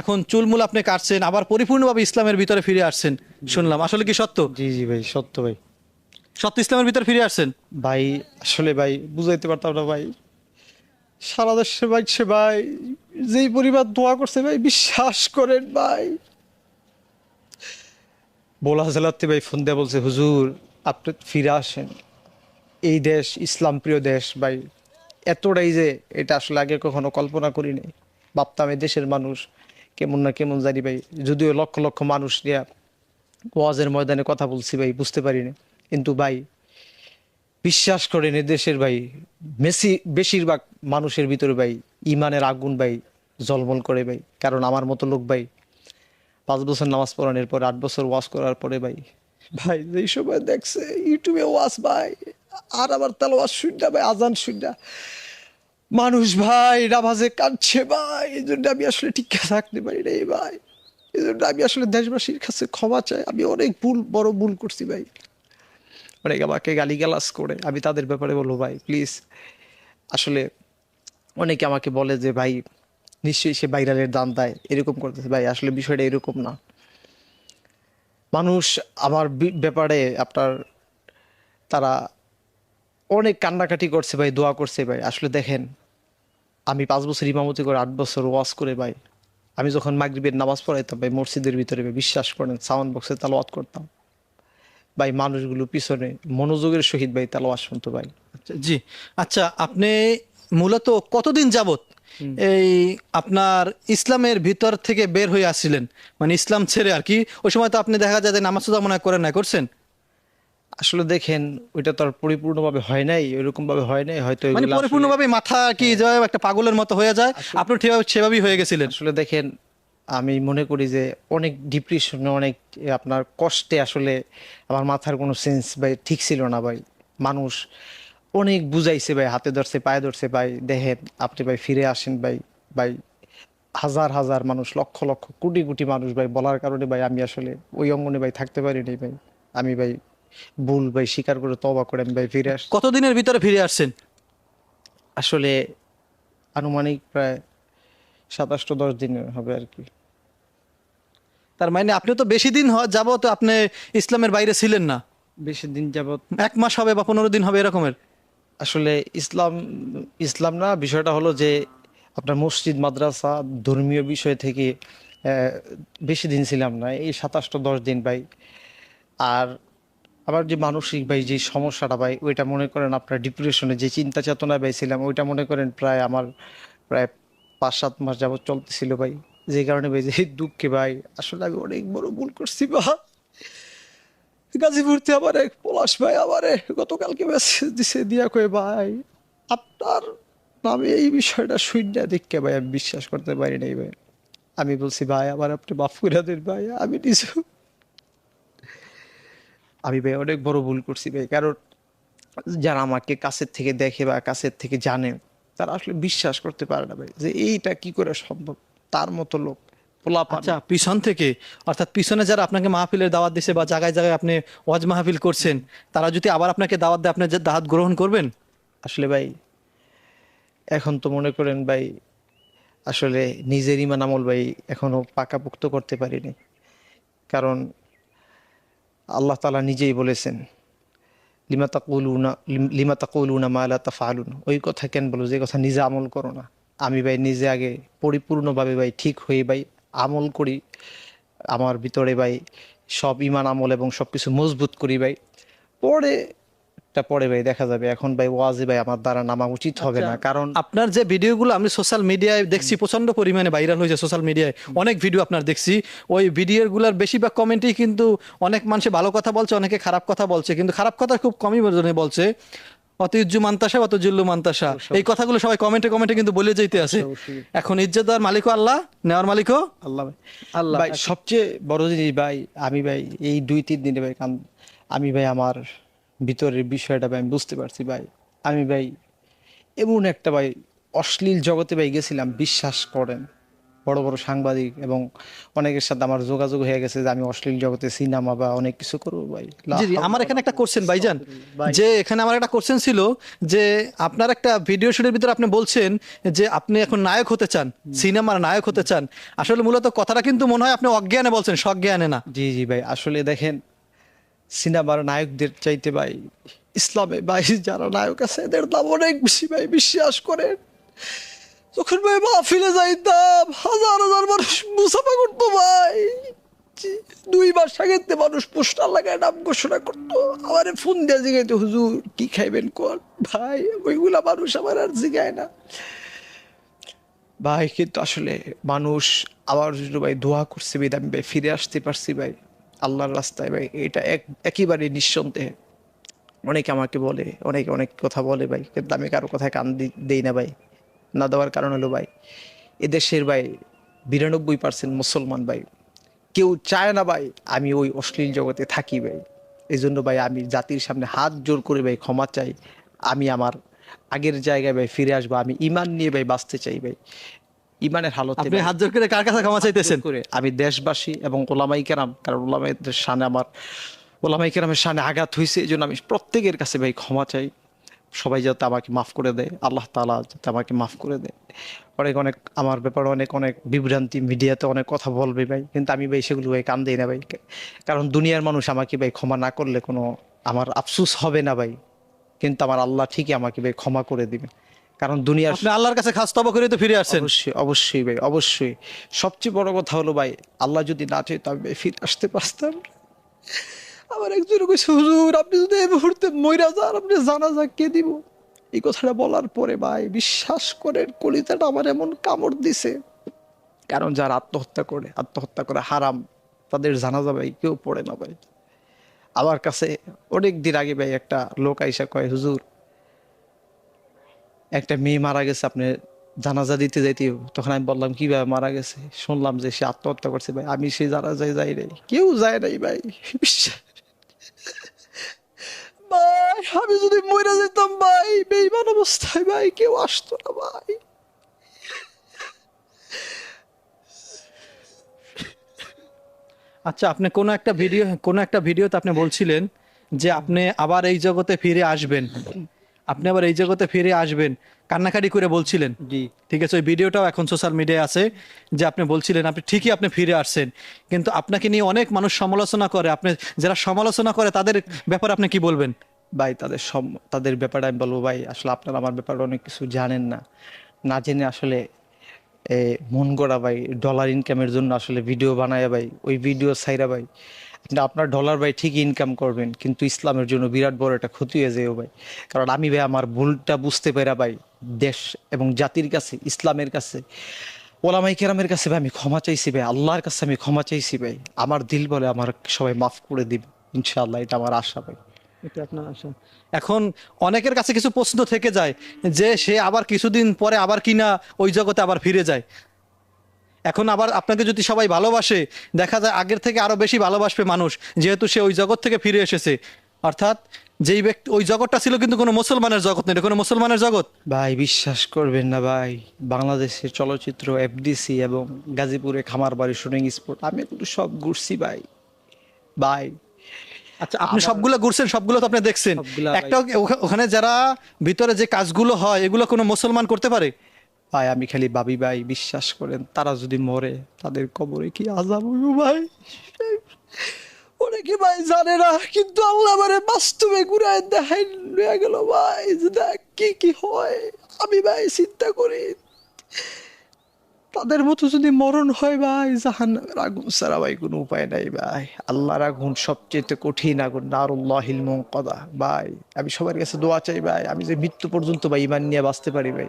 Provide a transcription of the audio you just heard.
এখন চুলমুল আপনি কাটছেন আবার পরিপূর্ণভাবে ইসলামের ভিতরে ফিরে আসছেন। শুনলাম। আসলে কি সত্য? জি জি ভাই সত্য ভাই। সত্য ইসলামের ভিতরে ফিরে আসছেন? ভাই আসলে ভাই বুঝাইতে পারতাম না ভাই। সারা দেশে ভাই সে ভাই যেই পরিবার দোয়া করছে ভাই বিশ্বাস করেন ভাই। বোলা জেলাতে ভাই ফোন দিয়ে বলছে হুজুর আপনি ফিরে আসেন। এই দেশ ইসলাম প্রিয় দেশ ভাই। এতটাই যে এটা আসলে আগে কখনো কল্পনা করি নাই ভাবতাম এই দেশের মানুষ কেমন না কেমন জানি ভাই। যদিও লক্ষ লক্ষ মানুষ নিয়ে ওয়াজের ময়দানে কথা বলছি ভাই, বুঝতে পারিনি। কিন্তু ভাই, বিশ্বাস করেন দেশের ভাই, মেসি বেশিরভাগ মানুষের ভিতরে ভাই, ইমানের আগুন ভাই জলমল করে ভাই। কারণ আমার মতো লোক ভাই, পাঁচ বছর নামাজ পড়ানোর পর, আট বছর ওয়াজ করার পরে ভাই ভাই যেই সময় দেখছে, ইউটিউবে ওয়াজ ভাই, আর আবার তাল ওয়াজ শুনটা ভাই আজান শুনটা মানুষ ভাই, নামাজে কাঁদছে ভাই। এই জন্য আমি আসলে ঠিক থাকতে পারি না ভাই। এই জন্য আমি আসলে দেশবাসীর কাছে ক্ষমা চাই। আমি অনেক ভুল, বড় ভুল করছি ভাই। অনেক আমাকে গালিগালাজ করে। আমি তাদের ব্যাপারে বলব ভাই প্লিজ আসলে অনেকে আমাকে বলে যে, ভাই, নিশ্চয়ই সে বাইরালের দান দেয়। এরকম করতেছে ভাই। আসলে বিষয়টা এরকম না। মানুষ আমার ব্যাপারে আপনার, তারা অনেক কান্নাকাটি করছে ভাই, দোয়া করছে ভাই। আসলে দেখেন আমি পাঁচ বছর ইমামতি করে আট বছর ওয়াজ করে ভাই আমি যখন মাগরিবের নামাজ পড়াইতাম ভাই মসজিদের ভিতরে ভাই বিশ্বাস করেন সাউন্ড বক্সে তালাওয়াত করতাম। ভাই মানুষগুলো পিছনে মনোযোগের সহিত ভাই তালাওয়াত শুনতো ভাই। আচ্ছা, জি। আচ্ছা আপনি মূলত কতদিন যাবত এই আপনার ইসলামের ভিতর থেকে বের হয়ে আসছিলেন মানে ইসলাম ছেড়ে আর কি? ওই সময় তো আপনি দেখা যায় যে নামাজ মনে করেন না করছেন? আসলে দেখেন ওইটা তো আর পরিপূর্ণভাবে হয় নাই ওইরকম ভাবে হয় নাই হয়তো মানে পরিপূর্ণভাবে মাথা কি যেভাবে একটা পাগলের মতো হয়ে যায় আপনি সেভাবে সেভাবেই হয়ে গেছিলেন। আসলে দেখেন আমি মনে করি যে অনেক ডিপ্রেশনে অনেক আপনার কষ্টে আসলে আমার মাথার কোনো সেন্স ভাই ঠিক ছিল না ভাই। মানুষ অনেক বুঝাইছে ভাই হাতে ধরছে পায়ে ধরছে ভাই দেখেন আপনি ভাই ফিরে আসেন ভাই ভাই হাজার হাজার মানুষ লক্ষ লক্ষ কোটি কোটি মানুষ ভাই বলার কারণে ভাই আমি আসলে ওই অঙ্গনে ভাই থাকতে পারিনি ভাই। আমি ভাই ভুল ভাই স্বীকার করে তবা করে আমি ভাই ফিরে আস কতদিনের ভিতরে ফিরে আসছেন? আসলে আনুমানিক প্রায় সাতাশটো দশ দিন হবে আর কি। তার মানে আপনি তো বেশি দিন হ- যাবত আপনি ইসলামের বাইরে ছিলেন না। বেশি দিন যাবত এক মাস হবে বা পনেরো দিন হবে এরকমের? আসলে ইসলাম ইসলাম না বিষয়টা হলো যে আপনার মসজিদ মাদ্রাসা ধর্মীয় বিষয় থেকে আহ, বেশি দিন ছিলাম না। এই সাতাশটা দশ দিন ভাই। আর আবার যে মানসিক ভাই, যে সমস্যাটা ভাই, ওইটা মনে করেন আপনার ডিপ্রেশনে যে চিন্তা চেতনা ভাই ছিলাম, ওইটা মনে করেন প্রায় আমার প্রায় পাঁচ সাত মাস যাবত চলতেছিল ভাই। যে কারণে ভাই, যে দুঃখে ভাই, আসলে আমি অনেক বড় ভুল করছি বা গাজীপুরতে আমার এক পলাশ ভাই আমারে গতকালকে মেসেজ দিছে, দিয়া কয়ে, ভাই, আপনার নামে এই বিষয়টা শূন্য দেখকে ভাই, আমি বিশ্বাস করতে পারি নাই ভাই। আমি বলছি, ভাই, আমার আপনি মাফ করে দেন ভাই, আমি নিজে আমি ভাই অনেক বড় ভুল করছি ভাই। কারণ যারা আমাকে কাছের থেকে দেখে বা কাছের থেকে জানে তারা আসলে বিশ্বাস করতে পারে না ভাই যে এইটা কি করে সম্ভব? তার মতো লোক আচ্ছা পিছন থেকে অর্থাৎ পিছনে যারা আপনাকে মাহফিলের দাওয়াত দিছে বা জায়গায় জায়গায় আপনি ওয়াজ মাহফিল করছেন তারা যদি আবার আপনাকে দাওয়াত দেয় আপনি যে দাওয়াত গ্রহণ করবেন? আসলে ভাই এখন তো মনে করেন ভাই আসলে নিজের ইমান আমল ভাই এখনও পাকাপোক্ত করতে পারিনি। কারণ আল্লাহ তালা নিজেই বলেছেন, লিমা তাকুলুনা, লিম- তাকুলুনা মা তাফালুন ওই কথা কেন বলো? যে কথা নিজে আমল করো না। আমি ভাই নিজে আগে পরিপূর্ণভাবে ভাই ঠিক হয়ে ভাই আমল করি। আমার ভিতরে ভাই সব ইমান আমল এবং সব কিছু মজবুত করি ভাই। পরে টা পরে ভাই দেখা যাবে। এখন ভাই ওয়াজে ভাই আমার দ্বারা নামা উচিত হবে না কারণ আপনার যে ভিডিওগুলো আমি সোশ্যাল মিডিয়ায় দেখছি প্রচণ্ড পরিমাণে ভাইরাল হয়েছে সোশ্যাল মিডিয়ায় অনেক ভিডিও আপনার দেখছি। ওই ভিডিওগুলোর বেশিরভাগ কমেন্টেই কিন্তু অনেক মানুষে ভালো কথা বলছে অনেকে খারাপ কথা বলছে। কিন্তু খারাপ কথা খুব কমই বলছে অত ইজ্জু মান্তাসা অত জিল্লু মান্তাসা এই কথাগুলো সবাই কমেন্টে কমেন্টে কিন্তু বলে যেতে আছে। এখন ইজ্জতদার মালিকও আল্লাহ নেওয়ার মালিকও আল্লাহ আল্লাহ। ভাই সবচেয়ে বড় জিনিস ভাই আমি ভাই এই দুই তিন দিনে ভাই আমি ভাই আমার ভিতরের বিষয়টা ভাই আমি বুঝতে পারছি ভাই। আমি ভাই এমন একটা ভাই অশ্লীল জগতে ভাই গেছিলাম বিশ্বাস করেন। বড় বড় সাংবাদিক এবং অনেকের সাথে আমার যোগাযোগ হয়ে গেছে যে আমি অশ্লীল জগতে সিনেমা বা অনেক কিছু করব ভাই। আমার এখানে একটা কোশ্চেন ভাইজান। যে এখানে আমার একটা কোশ্চেন ছিল যে আপনার একটা ভিডিও শুটের ভিতরে আপনি বলছেন যে আপনি এখন নায়ক হতে চান সিনেমার নায়ক হতে চান। আসলে মূলত কথাটা কিন্তু মনে হয় আপনি অজ্ঞানে বলছেন সজ্ঞানে না। জি জি ভাই। আসলে দেখেন সিনেমার নায়কদের চাইতে ভাই, ইসলামে ভাই যারা নায়ক আছে, এদের দাম অনেক বেশি ভাই, বিশ্বাস করেন। যখন ভাই মা মাহফিলে যাইতাম, হাজার হাজার মানুষ মুসাফা করতো ভাই। দুই মাস আগে মানুষ পোস্টার লাগায় নাম ঘোষণা করতো। আমার ফোন দিয়ে জিগাইতো, হুজুর, কি খাইবেন কোন? ভাই, ওইগুলা মানুষ আমার আর জিগায় না। ভাই, কিন্তু আসলে মানুষ আমার জন্য ভাই দোয়া করছে আমি ভাই, ফিরে আসতে পারছি ভাই। আল্লাহর রাস্তায় ভাই, এটা এক, একেবারে নিঃসন্দেহে। অনেকে আমাকে বলে, অনেকে অনেক কথা বলে ভাই, কিন্তু আমি কারও কথায় কান দিই না ভাই, না দেওয়ার কারণ হলো ভাই, এদেশের ভাই বিরানব্বই পার্সেন্ট মুসলমান ভাই। কেউ চায় না ভাই, আমি ওই অশ্লীল জগতে থাকি ভাই। এই জন্য ভাই আমি জাতির সামনে হাত জোর করে ভাই ক্ষমা চাই। আমি আমার আগের জায়গায় ভাই ফিরে আসব, আমি ইমান নিয়ে ভাই বাঁচতে চাই ভাই। ইমানের হালতে আপনি হাত জোর করে কার কাছে ক্ষমা চাইতেছেন? করে। আমি দেশবাসী এবং ওলামাই কেরাম কারণ ওলামাইদের সামনে আমার ওলামাই কেরামের সামনে আঘাত হয়েছে এই জন্য আমি প্রত্যেকের কাছে ভাই ক্ষমা চাই। সবাই যাতে আমাকে মাফ করে দেয় আল্লাহ তালা যাতে আমাকে মাফ করে দেয়। অনেক অনেক আমার ব্যাপারে অনেক অনেক বিভ্রান্তি মিডিয়াতে অনেক কথা বলবে ভাই কিন্তু আমি ভাই সেগুলো ভাই কান দিই না ভাই। কারণ দুনিয়ার মানুষ আমাকে ভাই ক্ষমা না করলে কোনো আমার আফসুস হবে না ভাই। কিন্তু আমার আল্লাহ ঠিকই আমাকে ভাই ক্ষমা করে দিবে কারণ দুনিয়ার আপনি আল্লাহর কাছে খাস তবা করে তো ফিরে আসছেন। অবশ্যই অবশ্যই ভাই অবশ্যই। সবচেয়ে বড় কথা হলো ভাই আল্লাহ যদি না চাইতো আমি ফিরে আসতে পারতাম। আমার একজন কইছে হুজুর আপনি যদি এই মুহূর্তে মইরা যান আপনি জানা যাক কে দিব? এই কথাটা বলার পরে ভাই বিশ্বাস করেন কলিতাটা আমার এমন কামড় দিছে। কারণ যারা আত্মহত্যা করে আত্মহত্যা করে হারাম তাদের জানাজা ভাই কেউ পড়ে না ভাই। আমার কাছে অনেক দিন আগে ভাই একটা লোক আইসা কয় হুজুর একটা মেয়ে মারা গেছে, আপনি জানাজা দিতে যাইতে তখন আমি বললাম কীভাবে মারা গেছে? শুনলাম যে সে আত্মহত্যা করছে ভাই। আমি সেই জানাজায় যাই নাই। কেউ যায় নাই ভাই। ভাই, আমি যদি মরে যেতাম ভাই বেইমান অবস্থায় ভাই, কেউ আসতো না ভাই। আচ্ছা আপনি কোন একটা ভিডিও, কোন একটা ভিডিওতে আপনি বলছিলেন যে আপনি আবার এই জগতে ফিরে আসবেন। আপনি আবার এই জগতে ফিরে আসবেন কান্নাকাটি করে বলছিলেন। জি। ঠিক আছে ওই ভিডিওটাও এখন সোশ্যাল মিডিয়ায় আছে যে আপনি বলছিলেন আপনি ঠিকই আপনি ফিরে আসছেন। কিন্তু আপনাকে নিয়ে অনেক মানুষ সমালোচনা করে আপনি যারা সমালোচনা করে তাদের ব্যাপারে আপনি কি বলবেন? ভাই তাদের সম তাদের ব্যাপারে আমি বলব ভাই আসলে আপনারা আমার ব্যাপারে অনেক কিছু জানেন না। না জেনে আসলে মন গড়া ভাই ডলার ইনকামের জন্য আসলে ভিডিও বানায় ভাই ওই ভিডিও সাইরা ভাই আপনি আপনার ডলার ভাই ঠিকই ইনকাম করবেন, কিন্তু ইসলামের জন্য বিরাট বড় একটা ক্ষতি হয়ে যাবে ভাই। কারণ আমি ভাই আমার ভুলটা বুঝতে পেরা ভাই দেশ এবং জাতির কাছে, ইসলামের কাছে ওলামাই কেরামের কাছে ভাই আমি ক্ষমা চাইছি ভাই, আল্লাহর কাছে আমি ক্ষমা চাইছি ভাই। আমার দিল বলে আমার সবাই মাফ করে দিবে, ইনশাআল্লাহ, এটা আমার আশা ভাই। এটা আপনার আশা। এখন অনেকের কাছে কিছু প্রশ্ন থেকে যায় যে সে আবার কিছুদিন পরে আবার কিনা ওই জগতে আবার ফিরে যায়। এখন আবার আপনাকে যদি সবাই ভালোবাসে দেখা যায় আগের থেকে আরও বেশি ভালোবাসবে মানুষ যেহেতু সে ওই জগৎ থেকে ফিরে এসেছে। অর্থাৎ যেই ব্যক্তি ওই জগৎটা ছিল কিন্তু কোনো মুসলমানের জগৎ নেই এটা কোনো মুসলমানের জগৎ। ভাই বিশ্বাস করবেন না ভাই বাংলাদেশের চলচ্চিত্র এফডিসি এবং গাজীপুরে খামার বাড়ি শুটিং স্পট আমি কিন্তু সব ঘুরছি ভাই। ভাই আচ্ছা আপনি সবগুলো ঘুরছেন সবগুলো তো আপনি দেখছেন। একটা ওখা- ওখানে যারা ভিতরে যে কাজগুলো হয় এগুলো কোনো মুসলমান করতে পারে? ভাই, আমি খালি বাবি ভাই, বিশ্বাস করেন, তারা যদি মরে, তাদের কবরে কি আজাব ভাই? অনেকে ভাই জানে না, কিন্তু আল্লাহ মানে বাস্তবে ঘুরায় দেখাই লয়ে গেল ভাই দেখ কি কি হয়। আমি ভাই চিন্তা করি, তাদের মতো যদি মরণ হয় ভাই জাহান আগুন ছাড়া ভাই কোনো উপায় নাই ভাই। আল্লাহর আগুন সবচেয়ে কঠিন আগুন, নারুল্লাহিল মুনকাদা। ভাই, আমি সবার কাছে দোয়া চাই ভাই, আমি যে মৃত্যু পর্যন্ত ভাই, ইমান নিয়ে বাঁচতে পারি ভাই।